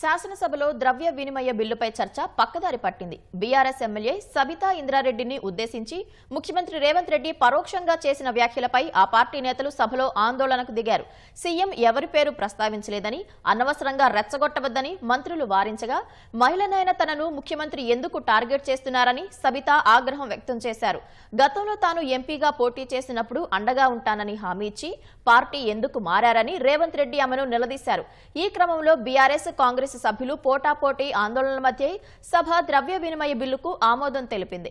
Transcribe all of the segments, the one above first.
శాసనసభలో ద్రవ్య వినిమయ బిల్లుపై చర్చ పక్కదారి పట్టింది. బీఆర్ఎస్ ఎమ్మెల్యే సబితా ఇంద్రారెడ్డిని ఉద్దేశించి ముఖ్యమంత్రి రేవంత్ రెడ్డి పరోక్షంగా చేసిన వ్యాఖ్యలపై ఆ పార్టీ నేతలు సభలో ఆందోళనకు దిగారు. సీఎం ఎవరి పేరు ప్రస్తావించలేదని అనవసరంగా రెచ్చగొట్టవద్దని మంత్రులు వారించగా మహిళనైన తనను ముఖ్యమంత్రి ఎందుకు టార్గెట్ చేస్తున్నారని సబితా ఆగ్రహం వ్యక్తం చేశారు. గతంలో తాను ఎంపీగా పోటీ చేసినప్పుడు అండగా ఉంటానని హామీ ఇచ్చి పార్టీ ఎందుకు మారారని రేవంత్ రెడ్డి ఆమెను నిలదీశారు. ఈ క్రమంలో బీఆర్ఎస్ కాంగ్రెస్ కాంగ్రెస్ సభ్యులు పోటాపోటీ ఆందోళనల మధ్య సభ ద్రవ్య వినిమయ బిల్లుకు ఆమోదం తెలిపింది.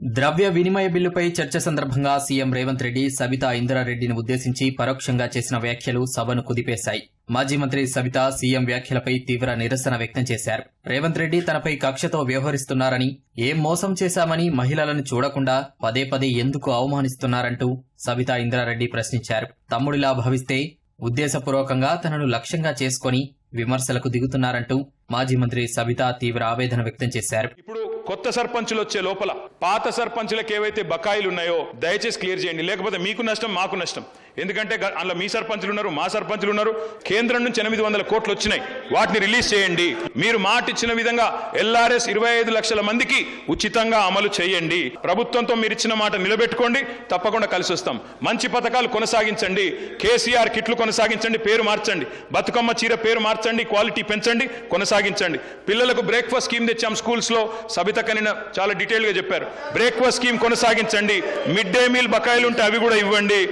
ద్రవ్య వినిమయ బిల్లుపై చర్చ సందర్భంగా సీఎం రేవంత్ రెడ్డి సబితా ఇందిరారెడ్డిని ఉద్దేశించి పరోక్షంగా చేసిన వ్యాఖ్యలు సభను కుదిపేశాయి. మాజీ మంత్రి సబిత సీఎం వ్యాఖ్యలపై తీవ్ర నిరసన వ్యక్తం చేశారు. రేవంత్ రెడ్డి తనపై కక్షతో వ్యవహరిస్తున్నారని ఏం మోసం చేశామని మహిళలను చూడకుండా పదే పదే ఎందుకు అవమానిస్తున్నారంటూ సబితా ఇందిరారెడ్డి ప్రశ్నించారు. తమ్ముడిలా భావిస్తే ఉద్దేశపూర్వకంగా తనను లక్ష్యంగా చేసుకొని విమర్శలకు దిగుతున్నారంటూ మాజీ మంత్రి సబిత తీవ్ర ఆవేదన వ్యక్తం చేశారు. ఇప్పుడు కొత్త సర్పంచులు వచ్చే లోపల పాత సర్పంచులకు ఏవైతే బకాయిలు ఉన్నాయో దయచేసి క్లియర్ చేయండి. లేకపోతే మీకు నష్టం మాకు నష్టం. ఎందుకంటే అందులో మీ సర్పంచులు ఉన్నారు మా సర్పంచులు ఉన్నారు. కేంద్రం నుంచి ఎనిమిది వందల కోట్లు వచ్చినాయి. వాటిని రిలీజ్ చేయండి. మీరు మాట ఇచ్చిన విధంగా ఎల్ఆర్ఎస్ ఇరవై ఐదు లక్షల మందికి ఉచితంగా అమలు చేయండి. ప్రభుత్వంతో మీరు ఇచ్చిన మాట నిలబెట్టుకోండి. తప్పకుండా కలిసి వస్తాం. మంచి పథకాలు కొనసాగించండి. కేసీఆర్ కిట్లు కొనసాగించండి పేరు మార్చండి. బతుకమ్మ చీర పేరు మార్చండి క్వాలిటీ పెంచండి కొనసాగించండి. పిల్లలకు బ్రేక్ఫాస్ట్ స్కీమ్ తెచ్చాం స్కూల్స్లో. సబిత కనిన చాలా డీటెయిల్గా చెప్పారు. బ్రేక్ఫాస్ట్ స్కీమ్ కొనసాగించండి. మిడ్ డే మీల్ బకాయిలు ఉంటే అవి కూడా ఇవ్వండి.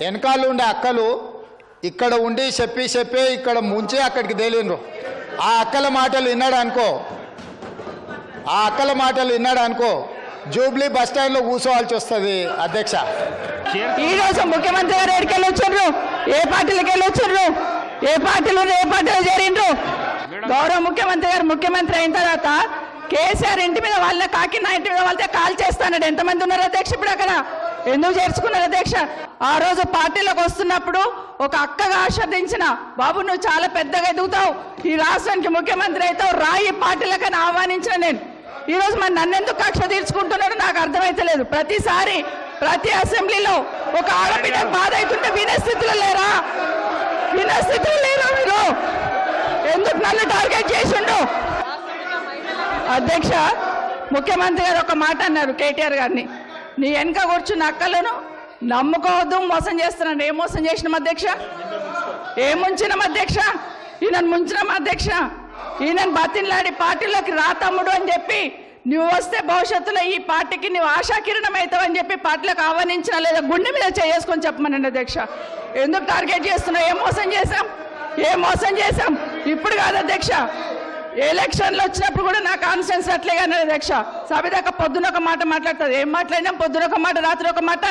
వెనకాల ఉండే అక్కలు ఇక్కడ ఉండి చెప్పి చెప్పి ఇక్కడ ముంచి అక్కడికి తేలిండ్రు. ఆ అక్కల మాటలు విన్నాడు అనుకో. ఆ అక్కల మాటలు విన్నాడు అనుకో. జూబ్లీ బస్ స్టాండ్లో కూర్చోవాల్సి వస్తుంది అధ్యక్ష. ఈ రోజు ముఖ్యమంత్రి గారు ఎక్కడికి వెళ్ళి వచ్చారు ఏ పార్టీలకు వెళ్ళి వచ్చారు ఏ పార్టీలు ఏ పార్టీలో చేరిండ్రు? గౌరవ ముఖ్యమంత్రి గారు ముఖ్యమంత్రి అయిన తర్వాత కేసీఆర్ ఇంటి మీద వాళ్ళ కాకి నా ఇంటి మీద వాళ్ళతో కాల్ చేస్తాడు ఎంతమంది ఉన్నారు అధ్యక్ష ఇప్పుడు అక్కడ? ఎందుకు చేర్చుకున్నారు అధ్యక్ష? ఆ రోజు పార్టీలోకి వస్తున్నప్పుడు ఒక అక్కగా ఆశ్రదించిన బాబు నువ్వు చాలా పెద్దగా ఎదుగుతావు. ఈ రాష్ట్రానికి ముఖ్యమంత్రి అవుతావు రాయి పార్టీలకని ఆహ్వానించిన నేను. ఈ రోజు మరి నన్ను ఎందుకు కక్ష తీర్చుకుంటున్నాడో నాకు అర్థమైతలేదు. ప్రతిసారి ప్రతి అసెంబ్లీలో ఒక ఆడబిడ్డ బాధ అవుతుంటే వినే స్థితిలో లేరా? వినే స్థితిలో లేరా మీరు? ఎందుకు నన్ను టార్గెట్ చేసిండు? అధ్యక్ష ముఖ్యమంత్రి గారు ఒక మాట అన్నారు కేటీఆర్ గారిని. నీ వెనక కూర్చున్న అక్కలను నమ్ముకోవద్దు మోసం చేస్తున్నాను. ఏం మోసం చేసినాం అధ్యక్ష? ఏం ముంచినాం అధ్యక్ష? ఈయనను ముంచినాం అధ్యక్ష? ఈయనను బతిన్లాడి పార్టీలోకి రా తమ్ముడు అని చెప్పి నువ్వు వస్తే భవిష్యత్తులో ఈ పార్టీకి నువ్వు ఆశాకిరణం అవుతావు అని చెప్పి పార్టీలోకి ఆహ్వానించిన లేదా గుండె మీద చేసుకొని చెప్పమనండి అధ్యక్ష. ఎందుకు టార్గెట్ చేస్తున్నావు? ఏం మోసం చేశాం? ఏం మోసం చేశాం? ఇప్పుడు కాదు అధ్యక్ష. ఎలక్షన్లు వచ్చినప్పుడు కూడా నా కాన్ఫిడెన్స్ అట్లే కానీ అధ్యక్ష సభదాకా పొద్దున ఒక మాట మాట్లాడుతుంది ఏం మాట్లాడినా? పొద్దున ఒక మాట రాత్రి ఒక మాట.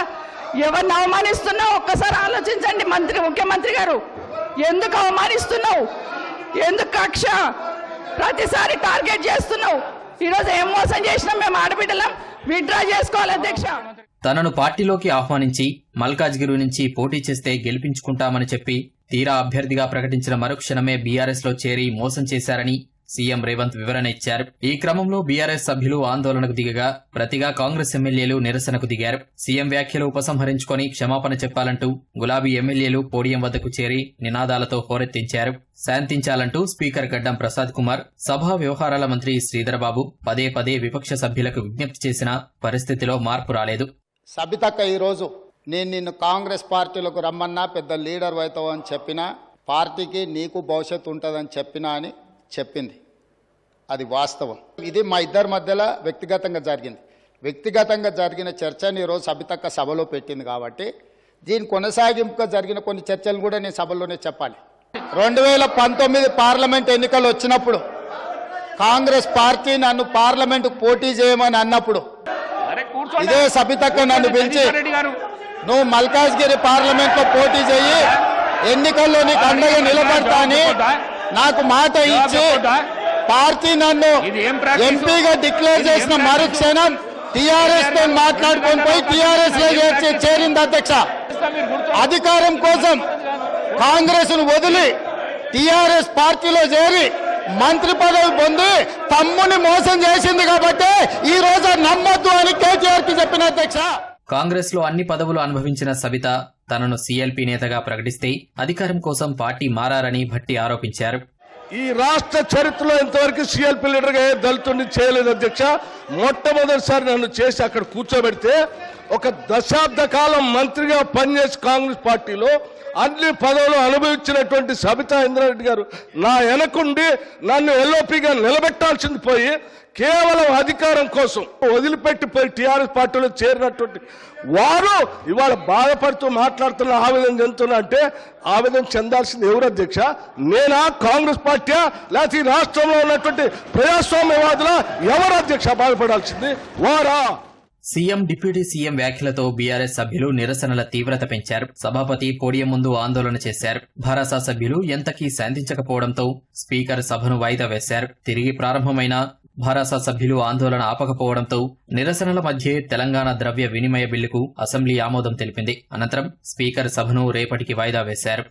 ఎవరిని అవమానిస్తున్నావు? ఒక్కసారి ఆలోచించండి మంత్రి ముఖ్యమంత్రి గారు. ఎందుకు అవమానిస్తున్నావు? ఎందుకు కక్ష? ప్రతిసారి టార్గెట్ చేస్తున్నావు. ఈరోజు ఏం మోసం చేసినాం? మేము ఆడబిడ్డలం. విత్డ్రా చేసుకోవాలి అధ్యక్ష. తనను పార్టీలోకి ఆహ్వానించి మల్కాజ్గిరి నుంచి పోటీ చేస్తే గెలిపించుకుంటామని చెప్పి తీరా అభ్యర్థిగా ప్రకటించిన మరుక్షణమే బీఆర్ఎస్లో చేరి మోసం చేశారని సీఎం రేవంత్ వివరణ ఇచ్చారు. ఈ క్రమంలో బీఆర్ఎస్ సభ్యులు ఆందోళనకు దిగగా ప్రతిగా కాంగ్రెస్ ఎమ్మెల్యేలు నిరసనకు దిగారు. సీఎం వ్యాఖ్యలు ఉపసంహరించుకొని క్షమాపణ చెప్పాలంటూ గులాబీ ఎమ్మెల్యేలు పోడియం వద్దకు చేరి నినాదాలతో హోరెత్తించారు. శాంతించాలంటూ స్పీకర్ గడ్డం ప్రసాద్ కుమార్ సభా వ్యవహారాల మంత్రి శ్రీధరబాబు పదే పదే విపక్ష సభ్యులకు విజ్ఞప్తి చేసినా పరిస్థితిలో మార్పు రాలేదు. సబితక్క ఈరోజు నేను నిన్ను కాంగ్రెస్ పార్టీలకు రమ్మన్నా పెద్ద లీడర్ అవుతావు అని చెప్పినా పార్టీకి నీకు భవిష్యత్తు ఉంటుందని చెప్పినా అని చెప్పింది అది వాస్తవం ఇది మా ఇద్దరి మధ్యలో వ్యక్తిగతంగా జరిగింది వ్యక్తిగతంగా జరిగిన చర్చని ఈరోజు సబితక్క సభలో పెట్టింది కాబట్టి దీని కొనసాగింపుగా జరిగిన కొన్ని చర్చలు కూడా నేను సభలోనే చెప్పాలి రెండు వేల పంతొమ్మిది పార్లమెంట్ ఎన్నికలు వచ్చినప్పుడు కాంగ్రెస్ పార్టీ నన్ను పార్లమెంటుకు పోటీ చేయమని అన్నప్పుడు ఇదే సబితక్క నన్ను పిలిచి నువ్వు మల్కాజ్గిరి పార్లమెంట్లో పోటీ చేయి ఎన్నికల్లో నీకు అండగా నిలబడతా అని నాకు మాట ఇచ్చి పార్టీ నన్ను ఎంపీగా డిక్లేర్ చేసిన మరుక్షణం టిఆర్ఎస్తో మాట్లాడుకొని పోయి టిఆర్ఎస్లో చేరింది అధ్యక్ష. అధికారం కోసం కాంగ్రెస్ను వదిలి టిఆర్ఎస్ పార్టీలో చేరి మంత్రి పదవి పొంది తమ్ముని మోసం చేసింది కాబట్టి ఈ రోజు నమ్మద్దు అని కేటీఆర్కి చెప్పిన అధ్యక్ష. కాంగ్రెస్లో అన్ని పదవులు అనుభవించిన సబిత తనను సీఎల్పీ నేతగా ప్రకటిస్తే అధికారం కోసం పార్టీ మారారని భట్టి ఆరోపించారు. ఈ రాష్ట్ర చరిత్రలో ఇంతవరకు సిఎల్పి లీడర్గా ఏ దళితుడిని చేయలేదు అధ్యక్ష. మొట్టమొదటిసారి నన్ను చేసి అక్కడ కూర్చోబెడితే ఒక దశాబ్ద కాలం మంత్రిగా పనిచేసి కాంగ్రెస్ పార్టీలో అన్ని పదవులు అనుభవించినటువంటి సబితా ఇంద్రారెడ్డి గారు. నా వెనకుండి నన్ను ఎల్ఓపిగా నిలబెట్టాల్సింది పోయి కేవలం అధికారం కోసం వదిలిపెట్టి పోయి టీఆర్ఎస్ పార్టీలో చేరినటువంటి వారు ఇవాళ బాధపడుతూ మాట్లాడుతున్న ఆవేదన చెందుతున్నా అంటే ఆవేదన చెందాల్సింది ఎవరు అధ్యక్ష? నేనా? కాంగ్రెస్ పార్టీ లేకపోతే ఈ రాష్ట్రంలో ఉన్నటువంటి ప్రజాస్వామ్యవాదుల? ఎవరు అధ్యక్ష? బాధపడాల్సింది వారా? సీఎం డిప్యూటీ సీఎం వ్యాఖ్యలతో బీఆర్ఎస్ సభ్యులు నిరసనల తీవ్రత పెంచారు. సభాపతి పోడియం ముందు ఆందోళన చేశారు. భరాసా సభ్యులు ఎంతకీ శాంతించకపోవడంతో స్పీకర్ సభను వాయిదా వేశారు. తిరిగి ప్రారంభమైన భరాసా సభ్యులు ఆందోళన ఆపకపోవడంతో నిరసనల మధ్య తెలంగాణ ద్రవ్య వినిమయ బిల్లుకు అసెంబ్లీ ఆమోదం తెలిపింది. అనంతరం స్పీకర్ సభను రేపటికి వాయిదా వేశారు.